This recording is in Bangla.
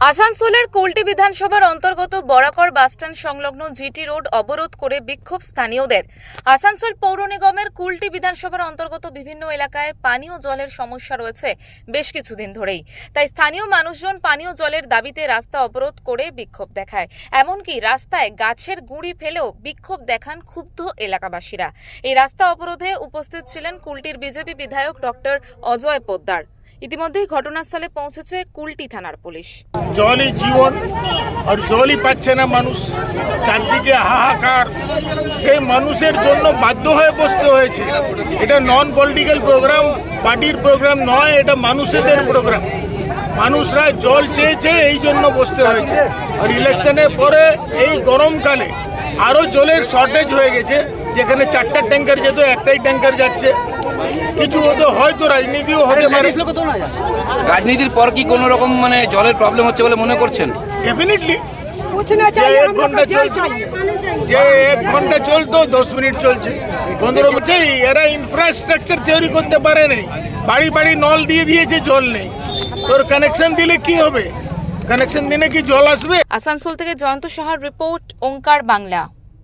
আসানসোলের কুলটি বিধানসভার অন্তর্গত বরাকর বাসস্ট্যান্ড সংলগ্ন জিটি রোড অবরোধ করে বিক্ষোভ স্থানীয়দের। আসানসোল পৌর নিগমের কুলটি বিধানসভার অন্তর্গত বিভিন্ন এলাকায় পানীয় জলের সমস্যা রয়েছে বেশ কিছুদিন ধরেই। তাই স্থানীয় মানুষজন পানীয় জলের দাবিতে রাস্তা অবরোধ করে বিক্ষোভ দেখায়। এমনকি রাস্তায় গাছের গুঁড়ি ফেলেও বিক্ষোভ দেখান ক্ষুব্ধ এলাকাবাসীরা। এই রাস্তা অবরোধে উপস্থিত ছিলেন কুলটির বিজেপি বিধায়ক ডক্টর অজয় পোদ্দার। ইতিমধ্যেই ঘটনাস্থলে পৌঁছেছে কুলটি থানার পুলিশ। জলই জীবন আর জলই পাচ্ছে না মানুষ। চারদিকে হাহাকার। সেই মানুষের জন্য বাধ্য হয়ে বসতে হয়েছে। এটা নন পলিটিক্যাল প্রোগ্রাম পার্টির প্রোগ্রাম নয়, এটা মানুষেদের প্রোগ্রাম মানুষরা জল চেয়েছে এই জন্য বসতে হয়েছে। আর ইলেকশনের পরে এই গরমকালে আরও জলের শর্টেজ হয়ে গেছে। যেখানে চারটা ট্যাঙ্কার যেত একটাই ট্যাঙ্কার যাচ্ছে কিছু হতে হয়তো রাজনীতিও হতে পারে। রাজনীতির পর কি কোনো রকম মানে জলের প্রবলেম হচ্ছে বলে মনে করছেন? ডেফিনেটলি যে এক ঘণ্টা চলছে। যে এক ঘণ্টা চলতো দশ মিনিট চলছে। পনেরো বলছে এরা ইনফ্রাস্ট্রাকচার তৈরি করতে পারে নাই। বাড়ি বাড়ি নল দিয়ে দিয়েছে জল নেই। তোর কানেকশন দিলে কি হবে? কানেকশন দিলে কি জল আসবে? আসানসোল থেকে জয়ন্ত সাহার রিপোর্ট ওঙ্কার বাংলা।